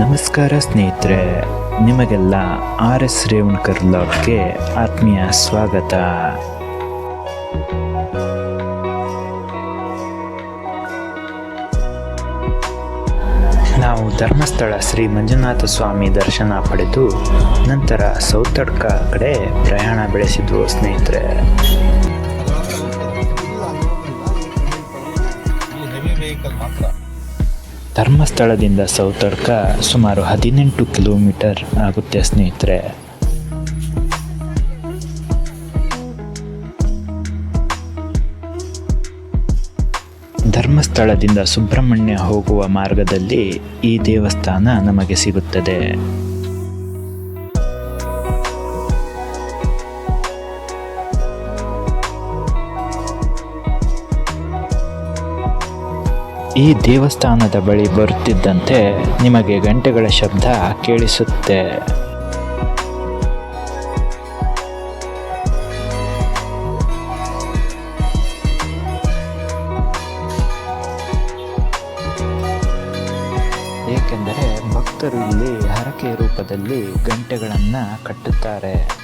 ನಮಸ್ಕಾರ ಸ್ನೇಹಿತರೆ, ನಿಮಗೆಲ್ಲ ಆರ್ ಎಸ್ ರೇವಣ್ಕರ್ ಲಾಗ್ಗೆ ಆತ್ಮೀಯ ಸ್ವಾಗತ. ನಾವು ಧರ್ಮಸ್ಥಳ ಶ್ರೀ ಮಂಜುನಾಥ ಸ್ವಾಮಿ ದರ್ಶನ ಪಡೆದು ನಂತರ ಸೌತಡ್ಕ ಕಡೆ ಪ್ರಯಾಣ ಬೆಳೆಸಿದ್ವು ಸ್ನೇಹಿತರೆ. ಮಾತ್ರ. ಧರ್ಮಸ್ಥಳದಿಂದ ಸೌತಡ್ಕ ಸುಮಾರು ಹದಿನೆಂಟು ಕಿಲೋಮೀಟರ್ ಆಗುತ್ತೆ ಸ್ನೇಹಿತರೆ. ಧರ್ಮಸ್ಥಳದಿಂದ ಸುಬ್ರಹ್ಮಣ್ಯ ಹೋಗುವ ಮಾರ್ಗದಲ್ಲಿ ಈ ದೇವಸ್ಥಾನ ನಮಗೆ ಸಿಗುತ್ತದೆ. ಈ ದೇವಸ್ಥಾನದ ಬಳಿ ಬರುತ್ತಿದ್ದಂತೆ ನಿಮಗೆ ಗಂಟೆಗಳ ಶಬ್ದ ಕೇಳಿಸುತ್ತೆ. ಏಕೆಂದರೆ ಭಕ್ತರು ಇಲ್ಲಿ ಹರಕೆ ರೂಪದಲ್ಲಿ ಗಂಟೆಗಳನ್ನು ಕಟ್ಟುತ್ತಾರೆ.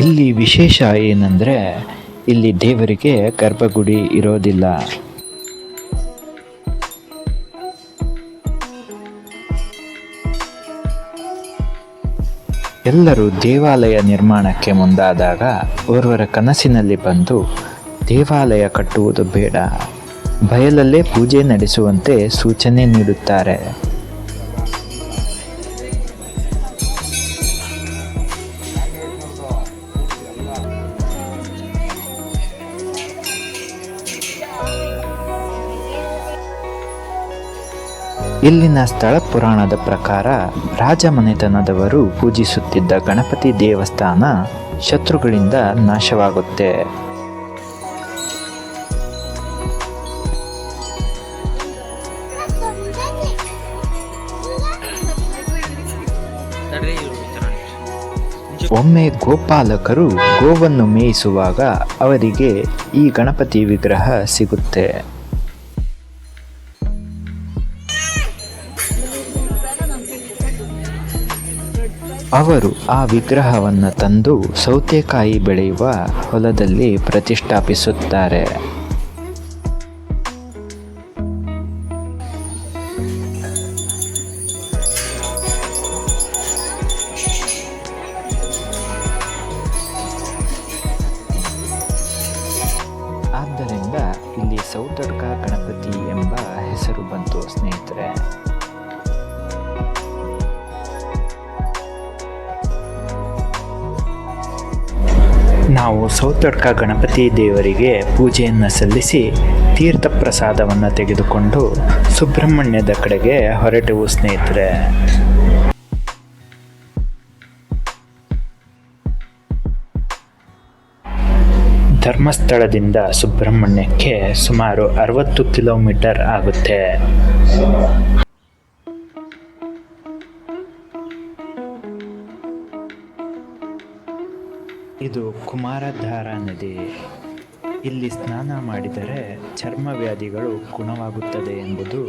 ಇಲ್ಲಿ ವಿಶೇಷ ಏನಂದರೆ ಇಲ್ಲಿ ದೇವರಿಗೆ ಗರ್ಭಗುಡಿ ಇರೋದಿಲ್ಲ. ಎಲ್ಲರೂ ದೇವಾಲಯ ನಿರ್ಮಾಣಕ್ಕೆ ಮುಂದಾದಾಗ ಓರ್ವರ ಕನಸಿನಲ್ಲಿ ಬಂದು ದೇವಾಲಯ ಕಟ್ಟುವುದು ಬೇಡ. ಬಯಲಲ್ಲೇ ಪೂಜೆ ನಡೆಸುವಂತೆ ಸೂಚನೆ ನೀಡುತ್ತಾರೆ. ಇಲ್ಲಿನ ಸ್ಥಳ ಪುರಾಣದ ಪ್ರಕಾರ ರಾಜಮನೆತನದವರು ಪೂಜಿಸುತ್ತಿದ್ದ ಗಣಪತಿ ದೇವಸ್ಥಾನ ಶತ್ರುಗಳಿಂದ ನಾಶವಾಗುತ್ತೆ. ಒಮ್ಮೆ ಗೋಪಾಲಕರು ಗೋವನ್ನು ಮೇಯಿಸುವಾಗ ಅವರಿಗೆ ಈ ಗಣಪತಿ ವಿಗ್ರಹ ಸಿಗುತ್ತೆ. ಅವರು ಆ ವಿಗ್ರಹವನ್ನು ತಂದು ಸೌತೆಕಾಯಿ ಬೆಳೆಯುವ ಹೊಲದಲ್ಲಿ ಪ್ರತಿಷ್ಠಾಪಿಸುತ್ತಾರೆ. ನಾವು ಸೌತಡ್ಕ ಗಣಪತಿ ದೇವರಿಗೆ ಪೂಜೆಯನ್ನು ಸಲ್ಲಿಸಿ ತೀರ್ಥ ಪ್ರಸಾದವನ್ನು ತೆಗೆದುಕೊಂಡು ಸುಬ್ರಹ್ಮಣ್ಯದ ಕಡೆಗೆ ಹೊರಟೆವು, ಸ್ನೇಹಿತರೆ. ಧರ್ಮಸ್ಥಳದಿಂದ ಸುಬ್ರಹ್ಮಣ್ಯಕ್ಕೆ ಸುಮಾರು ಅರವತ್ತು ಕಿಲೋಮೀಟರ್ ಆಗುತ್ತೆ. ಇದು ಕುಮಾರಧಾರ ನದಿ ಇಲ್ಲಿ ಸ್ನಾನ ಮಾಡಿದರೆ ಚರ್ಮ ವ್ಯಾಧಿಗಳು ಗುಣವಾಗುತ್ತದೆ ಎಂಬುದು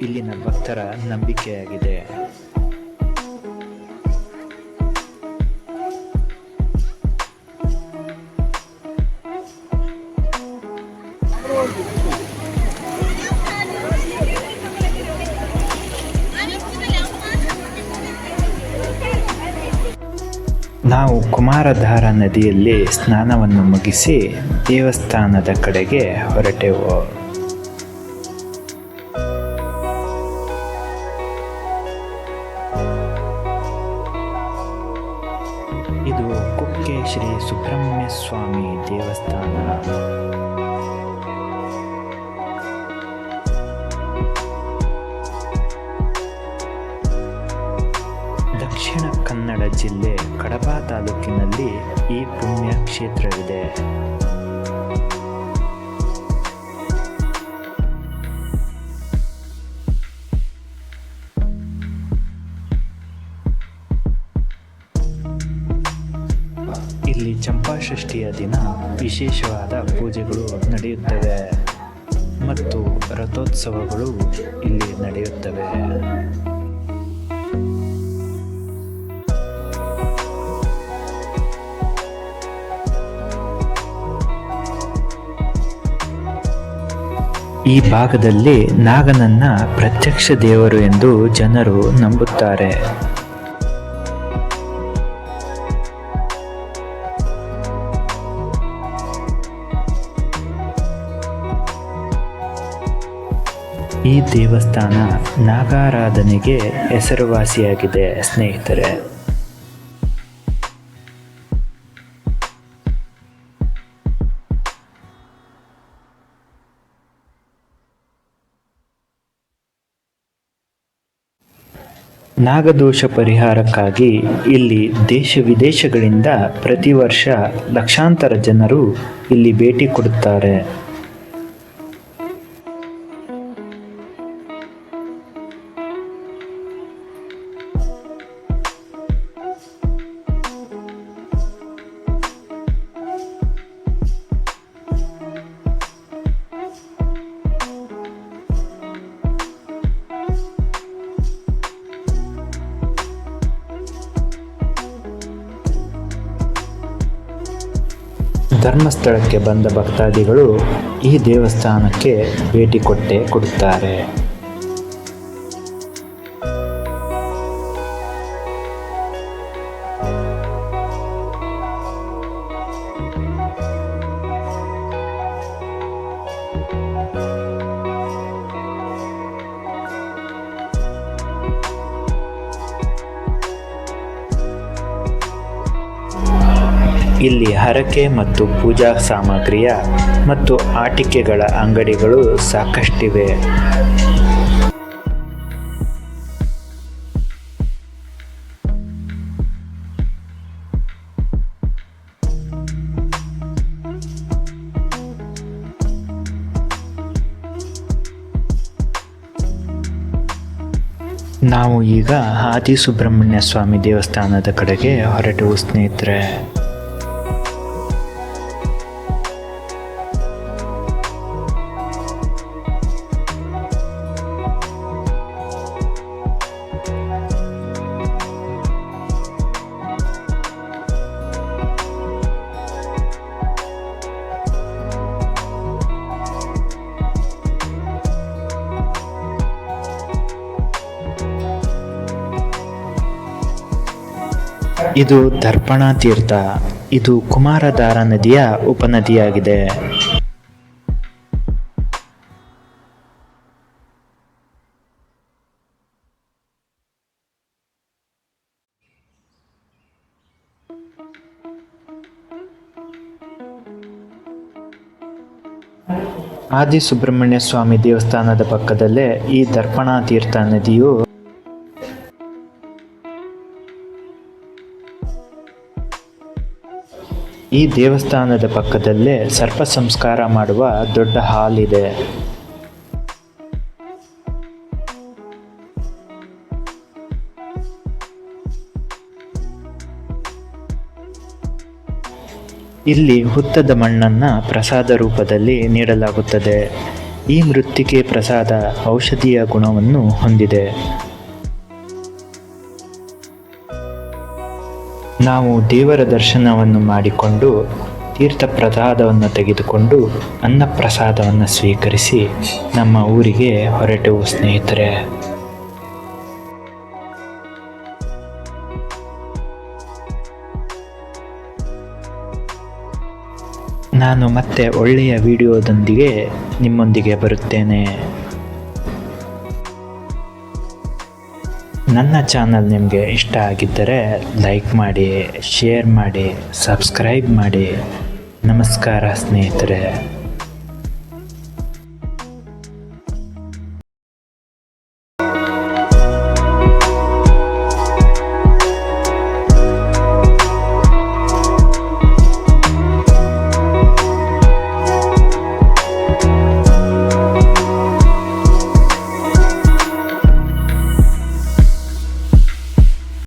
ಇಲ್ಲಿನ ಭಕ್ತರ ನಂಬಿಕೆಯಾಗಿದೆ. ನಾವು ಕುಮಾರಧಾರ ನದಿಯಲ್ಲಿ ಸ್ನಾನವನ್ನು ಮುಗಿಸಿ ದೇವಸ್ಥಾನದ ಕಡೆಗೆ ಹೊರಟೆವು. ಇದು ಕುಕ್ಕೆ ಶ್ರೀ ಸುಬ್ರಹ್ಮಣ್ಯ ಸ್ವಾಮಿ ದೇವಸ್ಥಾನ. ಜಿಲ್ಲೆ ಕಡಪ ತಾಲೂಕಿನಲ್ಲಿ ಈ ಪುಣ್ಯ ಕ್ಷೇತ್ರವಿದೆ. ಇಲ್ಲಿ ಚಂಪಾಷಷ್ಠಿಯ ದಿನ ವಿಶೇಷವಾದ ಪೂಜೆಗಳು ನಡೆಯುತ್ತವೆ ಮತ್ತು ರಥೋತ್ಸವಗಳು ಇಲ್ಲಿ ನಡೆಯುತ್ತವೆ. ಈ ಭಾಗದಲ್ಲಿ ನಾಗನನ್ನ ಪ್ರತ್ಯಕ್ಷ ದೇವರು ಎಂದು ಜನರು ನಂಬುತ್ತಾರೆ. ಈ ದೇವಸ್ಥಾನ ನಾಗಾರಾಧನೆಗೆ ಹೆಸರುವಾಸಿಯಾಗಿದೆ ಸ್ನೇಹಿತರೆ. ನಾಗದೋಷ ಪರಿಹಾರಕ್ಕಾಗಿ ಇಲ್ಲಿ ದೇಶ ವಿದೇಶಗಳಿಂದ ಪ್ರತಿ ವರ್ಷ ಲಕ್ಷಾಂತರ ಜನರು ಇಲ್ಲಿ ಭೇಟಿ ಕೊಡುತ್ತಾರೆ. ಧರ್ಮಸ್ಥಳಕ್ಕೆ ಬಂದ ಭಕ್ತಾದಿಗಳು ಈ ದೇವಸ್ಥಾನಕ್ಕೆ ಭೇಟಿ ಕೊಟ್ಟೇ ಕೊಡುತ್ತಾರೆ. ಇಲ್ಲಿ ಹರಕೆ ಮತ್ತು ಪೂಜಾ ಸಾಮಗ್ರಿಯ ಮತ್ತು ಆಟಿಕೆಗಳ ಅಂಗಡಿಗಳು ಸಾಕಷ್ಟಿವೆ. ನಾವು ಈಗ ಆದಿ ಸುಬ್ರಹ್ಮಣ್ಯ ಸ್ವಾಮಿ ದೇವಸ್ಥಾನದ ಕಡೆಗೆ ಹೊರಟು ಸ್ನೇಹಿತರೆ. ಇದು ದರ್ಪಣ ತೀರ್ಥ. ಇದು ಕುಮಾರಧಾರ ನದಿಯ ಉಪನದಿಯಾಗಿದೆ. ಆದಿ ಸುಬ್ರಹ್ಮಣ್ಯ ಸ್ವಾಮಿ ದೇವಸ್ಥಾನದ ಪಕ್ಕದಲ್ಲೇ ಈ ದರ್ಪಣ ತೀರ್ಥ ನದಿಯು ಈ ದೇವಸ್ಥಾನದ ಪಕ್ಕದಲ್ಲೇ ಸರ್ಪ ಸಂಸ್ಕಾರ ಮಾಡುವ ದೊಡ್ಡ ಹಾಲ್ ಇದೆ. ಇಲ್ಲಿ ಹುತ್ತದ ಮಣ್ಣನ್ನು ಪ್ರಸಾದ ರೂಪದಲ್ಲಿ ನೀಡಲಾಗುತ್ತದೆ. ಈ ಮೃತ್ತಿಕೆ ಪ್ರಸಾದ ಔಷಧೀಯ ಗುಣವನ್ನು ಹೊಂದಿದೆ. ನಾವು ದೇವರ ದರ್ಶನವನ್ನು ಮಾಡಿಕೊಂಡು ತೀರ್ಥ ಪ್ರಸಾದವನ್ನು ತೆಗೆದುಕೊಂಡು ಅನ್ನ ಪ್ರಸಾದವನ್ನು ಸ್ವೀಕರಿಸಿ ನಮ್ಮ ಊರಿಗೆ ಹೊರಟೆವು, ಸ್ನೇಹಿತರೆ. ನಾನು ಮತ್ತೆ ಒಳ್ಳೆಯ ವಿಡಿಯೋದೊಂದಿಗೆ ನಿಮ್ಮೊಂದಿಗೆ ಬರುತ್ತೇನೆ. ನನ್ನ ಚಾನಲ್ ನಿಮಗೆ ಇಷ್ಟ ಆಗಿದ್ದರೆ ಲೈಕ್ ಮಾಡಿ ಶೇರ್ ಮಾಡಿ ಸಬ್ಸ್ಕ್ರೈಬ್ ಮಾಡಿ. ನಮಸ್ಕಾರ ಸ್ನೇಹಿತರೆ.